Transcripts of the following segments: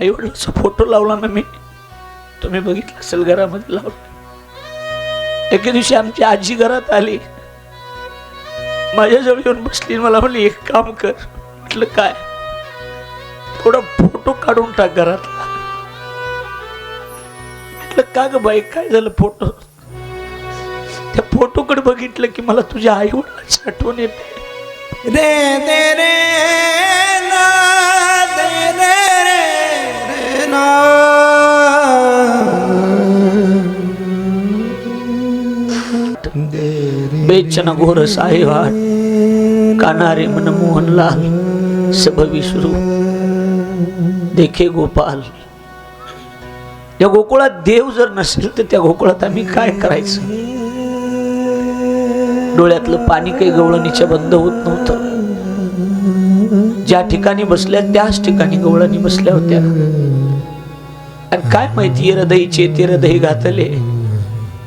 आई वडिलांचा फोटो लावला ना मी. तुम्ही बघितलं असेल घरामध्ये लावला एके दिवशी आमची आजी घरात आली. माझ्याजवळ येऊन बसली मला म्हणली एक काम कर. म्हटलं काय? थोडा फोटो काढून टाक घरातला. म्हटलं का ग बाई काय झालं फोटो? त्या फोटोकडे बघितलं की मला तुझ्या आई वडिलांची आठवण येते. रे रे. ना बेचन घोर साहेबाट कानारे मन मोहनलाल सब विसरू देखे गोपाल. या गोकुळात देव जर नसेल तर त्या गोकुळात आम्ही काय करायचं? डोळ्यातलं पाणी काही गवळणीच्या बंद होत नव्हतं. ज्या ठिकाणी बसल्या त्याच ठिकाणी गवळणी बसल्या होत्या. आणि काय माहिती हृदयचे ते हृदय घातले.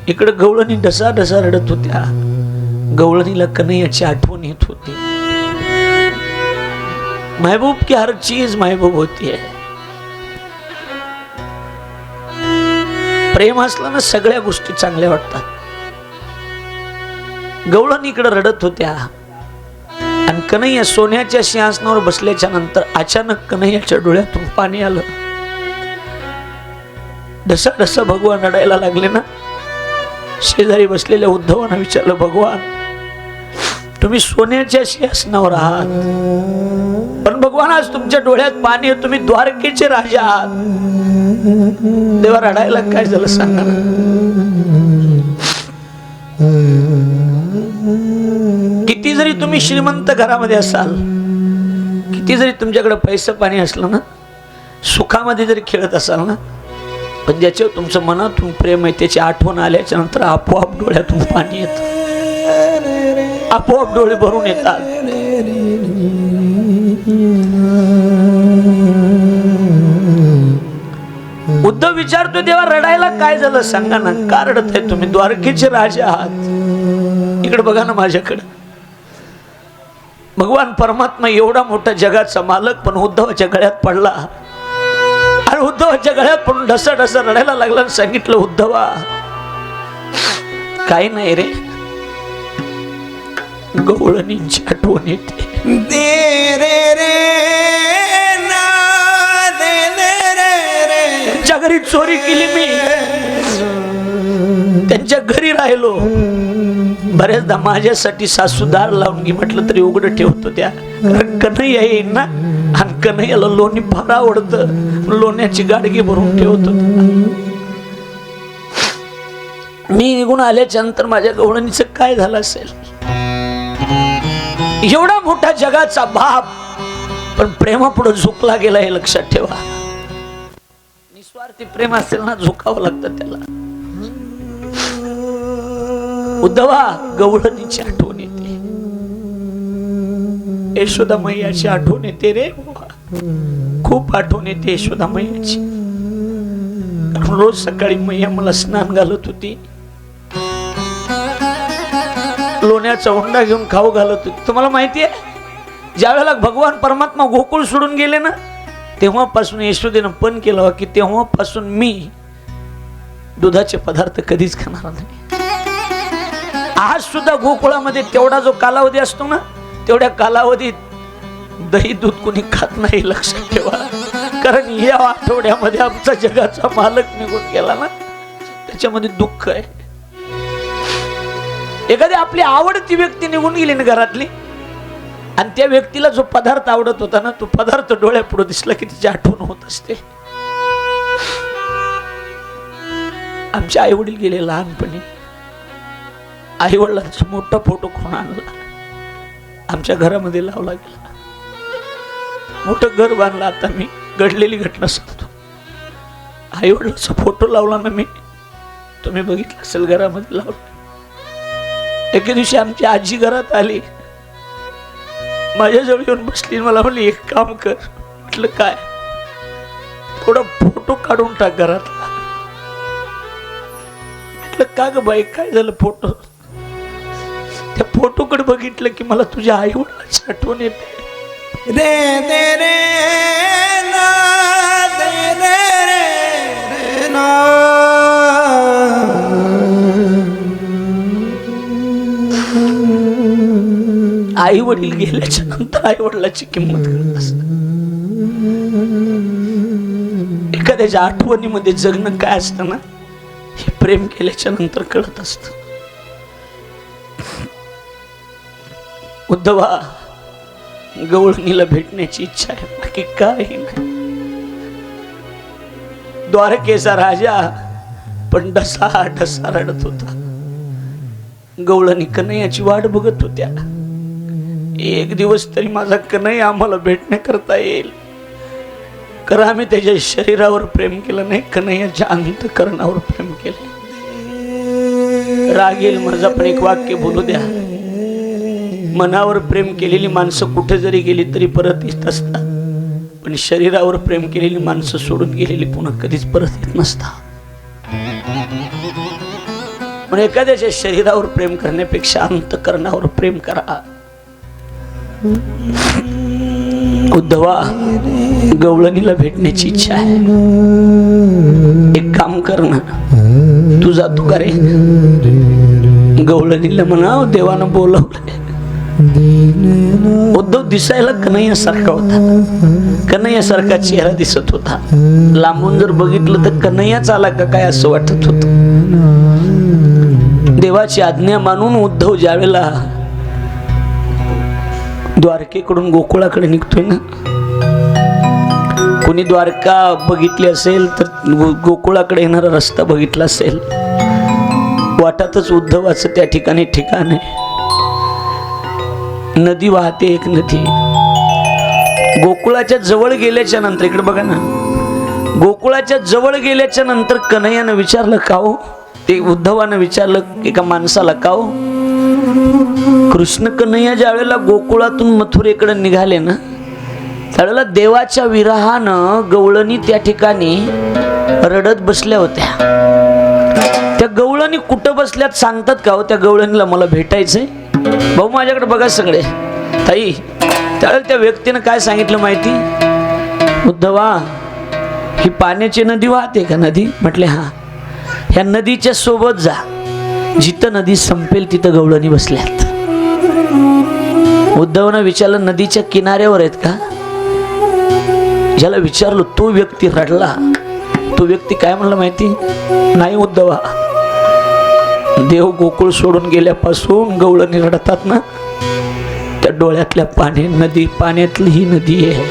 इकडं गवळणी डसा डसा रडत होत्या. गवळणीला कन्हैयाची आठवण येत होती. महबूब की हर चीज महबूब होती है प्रेम असलं ना सगळ्या गोष्टी चांगल्या वाटतात. गवळणी इकडे रडत होत्या. आणि कन्हैया सोन्याच्या सिंहासनावर बसल्याच्या नंतर अचानक कन्हैयाच्या डोळ्यातून पाणी आलं. ढसा ढसा भगवान रडायला लागले ना शेजारी बसलेल्या उद्धवानं विचारलं भगवान तुम्ही सोन्याच्या सिंहासनावर आहात. पण भगवान आज तुमच्या डोळ्यात पाणी तुम्ही द्वारकेचे राजा आहात. देवा रडायला काय झालं सांगा किती जरी तुम्ही श्रीमंत घरामध्ये असाल किती जरी तुमच्याकडे पैसा पाणी असलं ना सुखामध्ये जरी खेळत असाल ना पण ज्याच्यावर तुमचं मनातून प्रेम आहे त्याची आठवण आल्याच्यानंतर आपोआप डोळ्यातून पाणी येत. आपोआप डोळे भरून येतात. उद्धव विचारतो देवा रडायला काय झालं? सांगा ना का रडत आहे तुम्ही? द्वारकेचे राजे आहात. इकडे बघा ना माझ्याकडे. भगवान परमात्मा एवढा मोठा जगाचा मालक पण उद्धवाच्या गळ्यात पडला. आणि उद्धवाच्या गळ्यात पडून ढसा ढसा रडायला लागला आणि सांगितलं उद्धवा काही नाही रे. गवळणींची आठवण येते. दे रे रे ना दे रे रे. घरी चोरी केली मी त्यांच्या घरी राहिलो. बऱ्याचदा माझ्यासाठी सासूदार लावून घे म्हटलं तरी उघडं ठेवतो त्या. कारण कन्हैया येईन ना आणि कन्हैयाला लोणी फार आवडतं. लोण्याची गाडगी भरून ठेवतो. मी निघून आल्याच्यानंतर माझ्या गवळणीचं काय झालं असेल? एवढा मोठा जगाचा बाप. पण प्रेमापुढे झुकला गेला हे लक्षात ठेवा. निस्वार्थी प्रेम असेल ना झुकावं लागतं त्याला. उद्धवा गवळणीची आठवण येते. यशोदा मैयाची आठवण येते रे खूप आठवण येते यशोदा मैयाची रोज सकाळी मैया मला स्नान घालत होती. लोण्याचा उंडा घेऊन खाऊ घालत होती. तुम्हाला माहिती आहे? ज्या वेळेला भगवान परमात्मा गोकुळ सोडून गेले ना तेव्हापासून यशोदेनं पण केलं की तेव्हापासून मी दुधाचे पदार्थ कधीच खाणार नाही. आज सुद्धा गोकुळामध्ये तेवढा जो कालावधी असतो ना तेवढ्या कालावधीत दही दूध कुणी खात नाही लक्षात ठेवा. कारण या आठवड्यामध्ये आमचा जगाचा मालक निघून गेला ना त्याच्यामध्ये दुःख आहे. एखादी आपली आवडती व्यक्ती निघून गेली ना घरातली आणि त्या व्यक्तीला जो पदार्थ आवडत होता ना तो पदार्थ डोळ्यापुढे दिसला की तिची आठवण होत असते. आमचे आई वडील गेले लहानपणी. आई वडिलांचा मोठा फोटो कोण आणला? आमच्या घरामध्ये लावला गेला. मोठं घर बांधलं. आता मी घडलेली घटना सांगतो. आई वडिलांचा फोटो लावला ना मी तुम्ही बघितलं असेल घरामध्ये लावला एके दिवशी आमची आजी घरात आली. माझ्याजवळ येऊन बसली. मला म्हणली एक काम कर. म्हटलं काय? थोडा फोटो काढून टाक घरातला. म्हटलं का ग बाई? काय झालं फोटो? त्या फोटोकडे बघितलं की मला तुझ्या आई वडिलांची आठवण येते. रे दे रे ना रे आई वडील गेल्याच्यानंतर आई वडिलाची किंमत एखाद्याच्या आठवणीमध्ये जगणं काय असतं ना हे प्रेम केल्याच्यानंतर कळत असतं. उद्धवा गवळणीला भेटण्याची इच्छा आहे. बाकी काही नाही. द्वारकेचा राजा पण डसा डसा रडत होता. गवळणी कन्हैयाची वाट बघत होत्या. एक दिवस तरी माझा कन्हैया आम्हाला भेटण्याकरता येईल. कारण आम्ही त्याच्या शरीरावर प्रेम केलं नाही कन्हैयाच्या अंतकरणावर प्रेम केलं. रागेल माझा पण एक वाक्य बोलू द्या. मनावर प्रेम केलेली माणसं कुठे जरी गेली तरी परत येत असतात. पण शरीरावर प्रेम केलेली माणसं सोडून गेलेली पुन्हा कधीच परत येत नसतात. पण एखाद्याच्या शरीरावर प्रेम करण्यापेक्षा अंतकरणावर प्रेम करा. उद्धवा गवळणीला भेटण्याची इच्छा आहे. एक काम कर ना. तू जातो का रे. गवळणीला म्हणा देवानं बोलवलंय. उद्धव दिसायला कन्हैयासारखा होता. कन्हैयासारखा चेहरा दिसत होता. लांबून जर बघितलं तर कन्हैयाच आला का काय असं वाटत होत? देवाची आज्ञा मानून उद्धव ज्यावेळेला द्वारकेकडून गोकुळाकडे निघतोय ना कोणी द्वारका बघितली असेल तर गोकुळाकडे येणारा रस्ता बघितला असेल. वाटातच उद्धवाचं त्या ठिकाणी ठिकाण आहे. नदी वाहते एक नदी. गोकुळाच्या जवळ गेल्याच्यानंतर इकडे बघा ना. गोकुळाच्या जवळ गेल्याच्यानंतर कन्हैयानं विचारलं का हो? ते उद्धवानं विचारलं एका माणसाला का हो? कृष्ण कन्हैया ज्या वेळेला गोकुळातून मथुरेकडे निघाले ना त्यावेळेला देवाच्या विरहानं गवळणी त्या ठिकाणी रडत बसल्या होत्या. त्या गवळणी कुठं बसल्यात सांगतात का हो? त्या गवळणीला मला भेटायचंय. भाऊ माझ्याकडे बघा सगळे. ताई त्यावेळेला त्या व्यक्तीनं काय सांगितलं माहिती? उद्धवा ही पाण्याची नदी वाहते का नदी? म्हटले हा. ह्या नदीच्या सोबत जा. जिथं नदी संपेल तिथं गवळणी बसल्यात. उद्धवनं विचारलं नदीच्या किनाऱ्यावर आहेत का? ज्याला विचारलं तो व्यक्ती रडला. तो व्यक्ती काय म्हणला माहिती? नाही उद्धवा. देव गोकुळ सोडून गेल्यापासून गवळणी रडतात ना? त्या डोळ्यातल्या पाणी नदी पाण्यातली ही नदी आहे.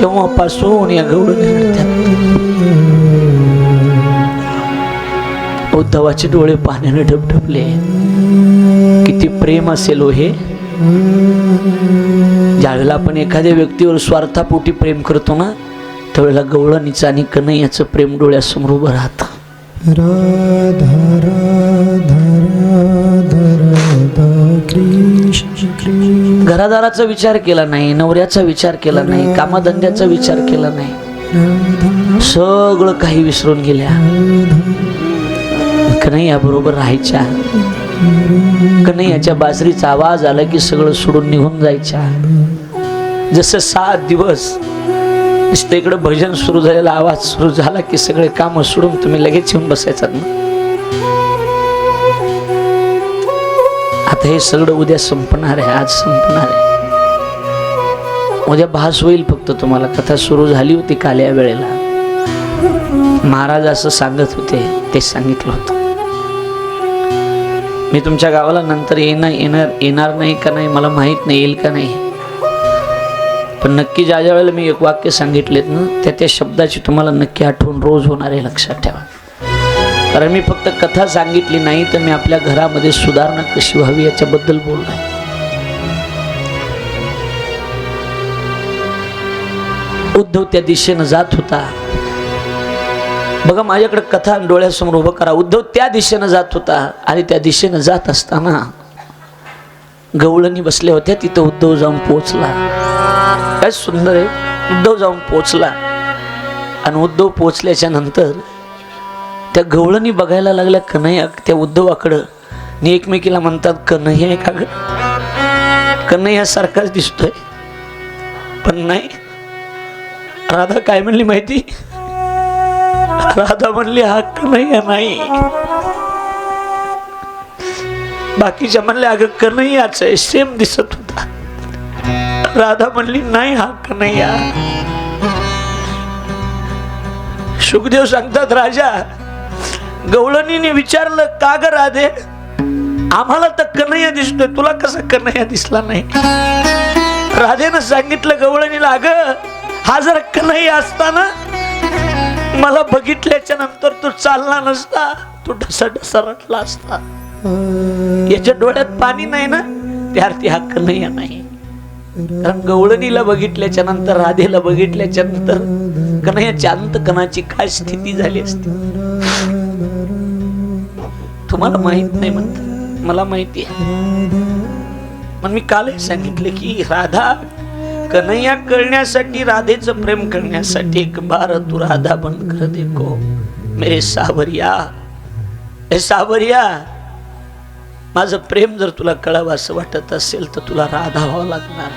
तेव्हापासून या गवळणी रडतात उद्धवाचे डोळे पाण्याने ढबढबले. किती प्रेम असेल हो हे. ज्यावेळेला आपण एखाद्या व्यक्तीवर स्वार्थापोटी प्रेम करतो ना त्यावेळेला गवळणीचं आणि कन्हैयाचं प्रेम डोळ्यासमोर उभं राहतं. राधा राधा राधा राधा कृष्ण कृष्ण. घरादाराचा विचार केला नाही नवऱ्याचा विचार केला नाही कामाधंद्याचा विचार केला नाही. सगळं काही विसरून गेल्या. कन्हैया बरोबर राहायच्या. कन्हैयाच्या बाजरीचा आवाज आला की सगळं सोडून निघून जायच्या. जसं सात दिवस नुसतं इकडं भजन सुरू झालेला आवाज सुरू झाला की सगळे काम सोडून तुम्ही लगेच येऊन बसायचात ना? आता हे सगळं उद्या संपणार आहे आज संपणार आहे. उद्या भास होईल फक्त तुम्हाला. कथा सुरू झाली होती काल या वेळेला. महाराज असं सांगत होते ते सांगितलं होतं. मी तुमच्या गावाला नंतर येणार येणार येणार नाही का नाही मला माहीत नाही येईल का नाही? पण नक्की ज्या ज्या वेळेला मी एक वाक्य सांगितलेत ना त्या त्या शब्दाची तुम्हाला नक्की आठवण रोज होणार आहे लक्षात ठेवा. कारण मी फक्त कथा सांगितली नाही तर मी आपल्या घरामध्ये सुधारणा कशी व्हावी याच्याबद्दल बोललोय. उद्धव त्या दिशेनं जात होता. बघा माझ्याकडे कथा डोळ्यासमोर उभं करा. उद्धव त्या दिशेनं जात होता आणि त्या दिशेनं जात असताना गवळणी बसल्या होत्या तिथं उद्धव जाऊन पोचला काय सुंदर आहे. उद्धव जाऊन पोचला. आणि उद्धव पोचल्याच्या नंतर त्या गवळणी बघायला लागल्या कन्हैया त्या उद्धवाकडं. आणि एकमेकीला म्हणतात कन्हैया आहे का कन्हैया सारखाच दिसतोय. पण नाही. राधा काय म्हणली माहिती? राधा म्हणली हा कन्हैया नाही. बाकीच्या म्हणल्या अगं कन्हैयाच आहे सेम दिसत होता. राधा म्हणली नाही हा कन्हैया सुखदेव सांगतात राजा गवळणीने विचारलं का ग राधे? आम्हाला तर कन्हैया दिसतोय तुला कसा कन्हैया दिसला नाही? राधेनं सांगितलं गवळणीला अग हा जर कन्हैया असताना मला बघितल्याच्या नंतर तू चालला नसता तू ढसा ढसा रटला असता. याच्या डोळ्यात पाणी नाही ना? त्या हा कन्हैया नाही. कारण गवळणीला बघितल्याच्या नंतर राधेला बघितल्याच्या नंतर कन्हैयाच्या अंतकणाची काय स्थिती झाली असती? तुम्हाला माहीत नाही म्हणत. मला माहिती आहे. पण मी कालही सांगितलं की राधा कन्हैया करण्यासाठी राधेचं प्रेम करण्यासाठी एक बार तू राधा बंद कर देखो. मेरे सावरिया ए सावरिया माझं प्रेम जर तुला कळावं असं वाटत असेल तर तुला राधा व्हावं लागणार.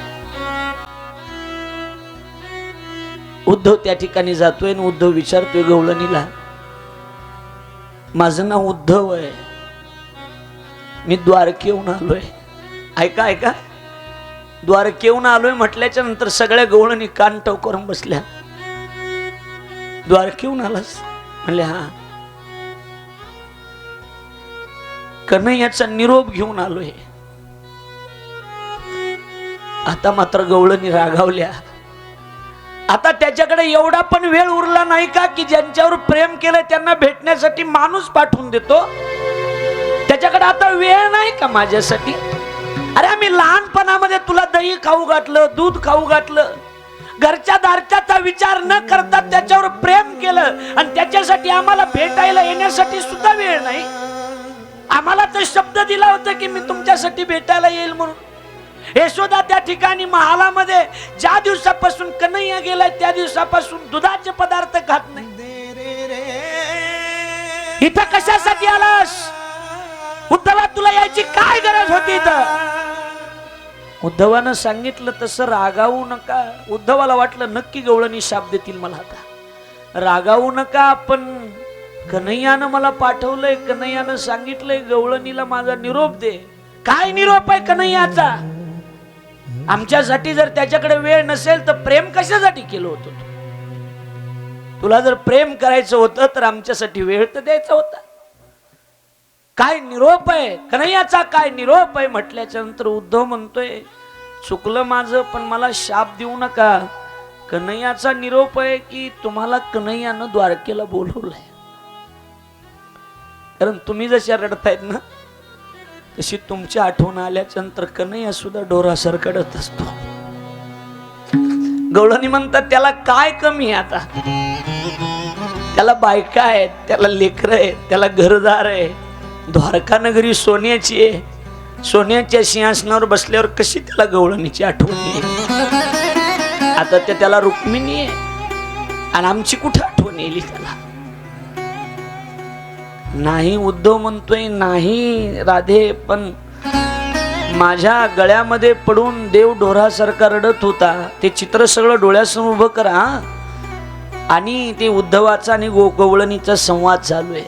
उद्धव त्या ठिकाणी जातोय आणि उद्धव विचारतोय गवळणीला माझं नाव उद्धव आहे. मी द्वारकेहून आलोय. ऐका ऐका. द्वारकेहून आलोय म्हटल्याच्या नंतर सगळ्या गवळणी कान टव करून बसल्या. द्वारकेहून आलास? म्हणले हा. कन्हैयाचा निरोप घेऊन आलोय. आता मात्र गवळणी रागावल्या. आता त्याच्याकडे एवढा पण वेळ उरला नाही का की ज्यांच्यावर प्रेम केलं त्यांना भेटण्यासाठी माणूस पाठवून देतो? त्याच्याकडे आता वेळ नाही का माझ्यासाठी? अरे आम्ही लहानपणामध्ये तुला दही खाऊ घातलं दूध खाऊ घातलं. घरच्या दारच्याचा विचार न करता त्याच्यावर प्रेम केलं आणि त्याच्यासाठी आम्हाला भेटायला येण्यासाठी सुद्धा वेळ नाही. आम्हाला तर शब्द दिला होता की मी तुमच्यासाठी भेटायला येईल म्हणून. यशोदा त्या ठिकाणी महालामध्ये ज्या दिवसापासून कन्हैया गेलाय त्या दिवसापासून दुधाचे पदार्थ खात नाही. इथं कशासाठी आलास? उद्धवा तुला यायची काय गरज होती इथं? उद्धवानं सांगितलं तसं रागावू नका. उद्धवाला वाटलं नक्की गवळणी शाप देतील मला आता. रागावू नका पण कन्हैयानं मला पाठवलंय कन्हैयानं सांगितलंय गवळणीला माझा निरोप दे. काय निरोप आहे कन्हैयाचा? आमच्यासाठी जर त्याच्याकडे वेळ नसेल तर प्रेम कशासाठी केलं होतं तू? तुला जर प्रेम करायचं होतं तर आमच्यासाठी वेळ तर द्यायचा होता. काय निरोप आहे? कन्हैयाचा काय निरोप आहे म्हटल्याच्या नंतर उद्धव म्हणतोय चुकलं माझं पण मला शाप देऊ नका. कन्हैयाचा निरोप आहे की तुम्हाला कन्हैयानं द्वारकेला बोलवलंय. कारण तुम्ही जशा रडतायत ना तशी तुमची आठवण आल्याच्यानंतर कन्हैया सुद्धा डोरा सरकडत असतो. गवळणी म्हणतात त्याला काय कमी आहे आता? त्याला बायका आहेत त्याला लेकर आहेत त्याला घरदार आहे. द्वारका नगरी सोन्याची आहे. सोन्याच्या सिंहासनावर बसल्यावर कशी त्याला गवळणीची आठवण येईल? आता ते त्याला रुक्मिणी आहे. आणि आमची कुठं आठवण येईल त्याला? नाही उद्धव म्हणतोय नाही राधे पण माझ्या गळ्यामध्ये पडून देव ढोरासारखा रडत होता. ते चित्र सगळं डोळ्यासमोर उभं करा आणि ते उद्धवाचा आणि गो गवळणीचा संवाद चालू आहे.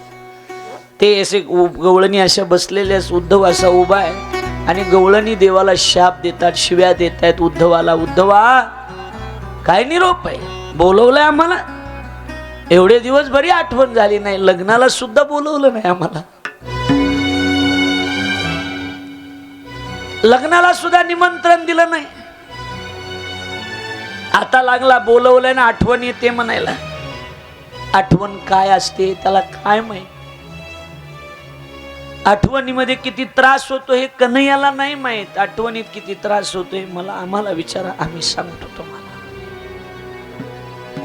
ते असे गवळणी अशा बसलेल्या उद्धव असा उभा आहे. आणि गवळणी देवाला शाप देतात शिव्या देत आहेत उद्धवाला. उद्धवा काय निरोप आहे? बोलवलंय आम्हाला? एवढे दिवस बरी आठवण झाली नाही. लग्नाला सुद्धा बोलवलं नाही आम्हाला. लग्नाला सुद्धा निमंत्रण दिलं नाही. आता लागला बोलवलंय ना आठवण येते म्हणायला. आठवण काय असते त्याला काय माहीत? आठवणीमध्ये किती त्रास होतो हे कन्हैयाला नाही माहीत. आठवणीत किती त्रास होतोय मला आम्हाला विचारा आम्ही सांगतो तुम्हाला.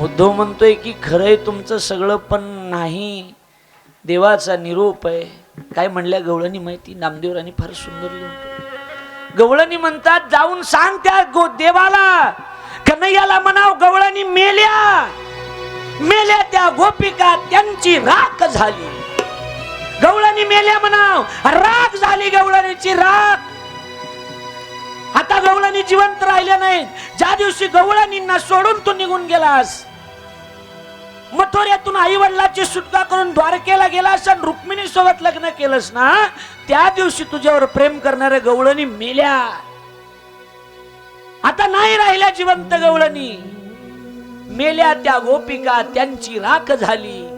उद्धव म्हणतोय की खरंय तुमचं सगळं पण नाही. देवाचा निरोप आहे. काय म्हणल्या गवळणी माहिती? नामदेवरांनी फार सुंदर लिहून गवळणी म्हणतात जाऊन सांग त्या गो देवाला. कन्हैयाला म्हणाव गवळणी मेल्या. मेल्या त्या गोपिका त्यांची राख झाली. गवळणी मेल्या म्हणाव राख झाली गवळणीची राख. आता गवळणी जिवंत राहिल्या नाहीत. ज्या दिवशी गवळणींना सोडून तू निघून गेलास मथोऱ्यातून आई वडिलाची सुटका करून द्वारकेला गेलास आणि रुक्मिणी सोबत लग्न केलंस ना त्या दिवशी तुझ्यावर प्रेम करणाऱ्या गवळणी मेल्या. आता नाही राहिल्या जिवंत गवळणी. मेल्या त्या गोपिका त्यांची राख झाली.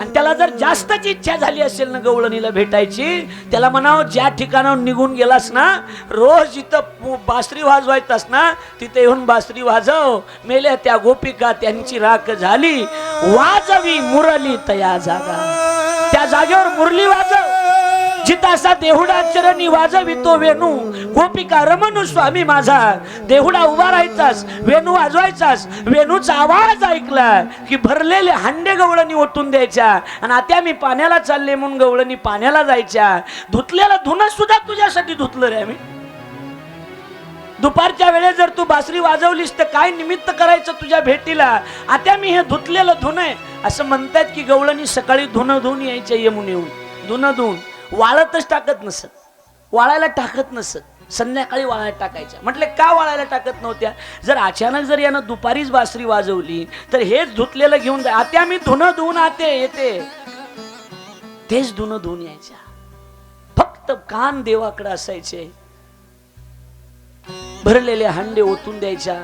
आणि त्याला जर जास्तची इच्छा झाली असेल ना गवळणीला भेटायची त्याला म्हणावं ज्या ठिकाणावर निघून गेलास ना रोज जिथं बासरी वाजवायचास ना तिथे येऊन बासरी वाजव. मेल्या त्या गोपिका त्यांची राख झाली. वाजवी मुरली तया जागा. त्या जागेवर मुरली वाजव. जिथं देहुडा चरणी वाजवितो वेणू. गोपिका रमणू स्वामी माझा. देहुडा उभा राहायचास वेणू वाजवायचास वेणूचा आवाज ऐकला की भरलेले हांडे गवळणी ओतून द्यायच्या. आणि आता मी पाण्याला चालले म्हणून गवळणी पाण्याला जायच्या. धुतलेला धुणं सुद्धा तुझ्यासाठी धुतलं रे आम्ही. दुपारच्या वेळेस जर तू बासरी वाजवलीस तर काय निमित्त करायचं तुझ्या भेटीला? आता मी हे धुतलेलं धुणं आहे. असं म्हणतात की गवळणी सकाळी धुणं धुवून यायच्या येऊन येऊन धुणं धुवून वाळतच टाकत नसत. वाळायला टाकत नसत. संध्याकाळी वाळायला टाकायच्या. म्हटले का वाळायला टाकत नव्हत्या? जर अचानक जर यानं दुपारीच बासरी वाजवली तर हेच धुतलेलं घेऊन जा. आता मी धुणं धुवून आते येते. तेच धुणं धुवून यायच्या. फक्त कान देवाकडे असायचे. भरलेले हांडे ओतून द्यायच्या.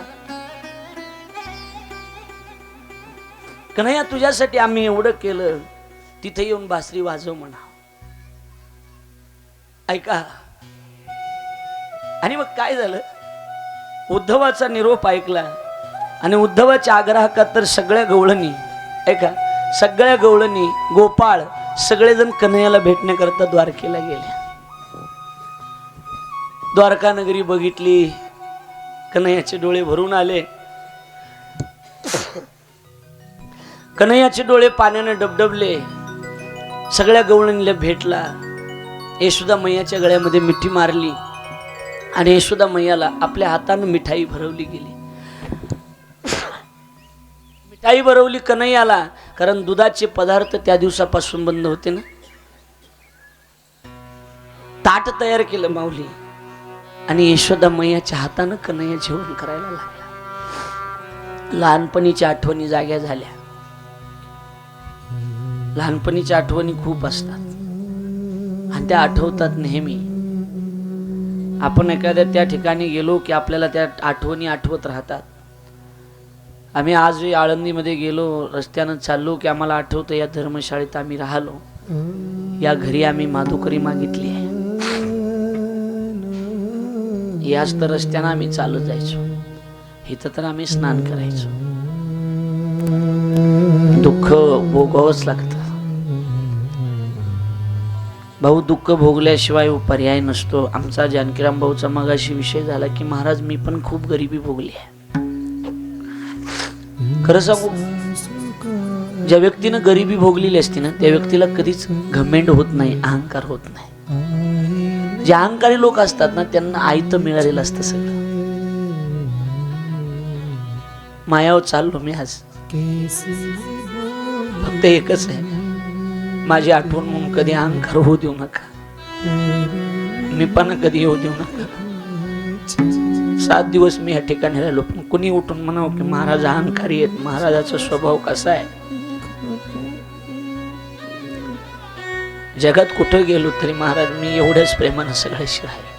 कन्हैया तुझ्यासाठी आम्ही एवढं केलं तिथे येऊन बासरी वाजव म्हणा ऐका. आणि मग काय झालं? उद्धवाचा निरोप ऐकला. आणि उद्धवाच्या आग्रहाकात तर सगळ्या गवळणी ऐका सगळ्या गवळणी गोपाळ सगळेजण कन्हैयाला भेटण्याकरता द्वारकेला गेले. द्वारका नगरी बघितली. कन्हैयाचे डोळे भरून आले. कन्हैयाचे डोळे पाण्याने डबडबले. सगळ्या गवळणीला भेटला. यशोदा मैयाच्या गळ्यामध्ये मिठी मारली आणि यशोदा मैयाला आपल्या हातानं मिठाई भरवली गेली. मिठाई भरवली कन्हैयाला कारण दुधाचे पदार्थ त्या दिवसापासून बंद होते ना. ताट तयार केलं माऊली. आणि यशोदा मैयाच्या हातानं कन्हैया जेवण करायला लागला. लहानपणीच्या आठवणी जाग्या झाल्या. लहानपणीच्या आठवणी खूप असतात. आणि त्या आठवतात नेहमी. आपण एखाद्या त्या ठिकाणी गेलो की आपल्याला त्या आठवणी आठवत राहतात. आम्ही आजही आळंदीमध्ये गेलो रस्त्यानं चाललो की आम्हाला आठवतं या धर्मशाळेत आम्ही राहिलो. या घरी आम्ही माधुकरी मागितली आहे. याच तर रस्त्यानं आम्ही चालत जायचो. इथं तर आम्ही स्नान करायचो. दुःख भोगावंच लागतं. भाऊ दुःख भोगल्याशिवाय हो पर्याय नसतो. आमचा जानकीराम भाऊचा मगाशी विषय झाला की महाराज मी पण खूप गरिबी भोगली आहे. खरं सांगू ज्या व्यक्तीनं गरिबी भोगलेली असते ना त्या व्यक्तीला कधीच घमेंड होत नाही अहंकार होत नाही. जे अहंकारी लोक असतात ना त्यांना आयतं मिळालेलं असतं सगळं. मायावर चाललो मी आज. फक्त एकच आहे. माझी आठवण म्हणून कधी अहंकार होऊ देऊ नका. मी पण कधी येऊ देऊ नका. सात दिवस मी या ठिकाणी राहिलो पण कुणी उठून म्हणावं की महाराज अहंकारी आहेत महाराजाचा स्वभाव कसा आहे? जगात कुठं गेलो तरी महाराज मी एवढ्याच प्रेमानं सगळ्याशी राहिलो.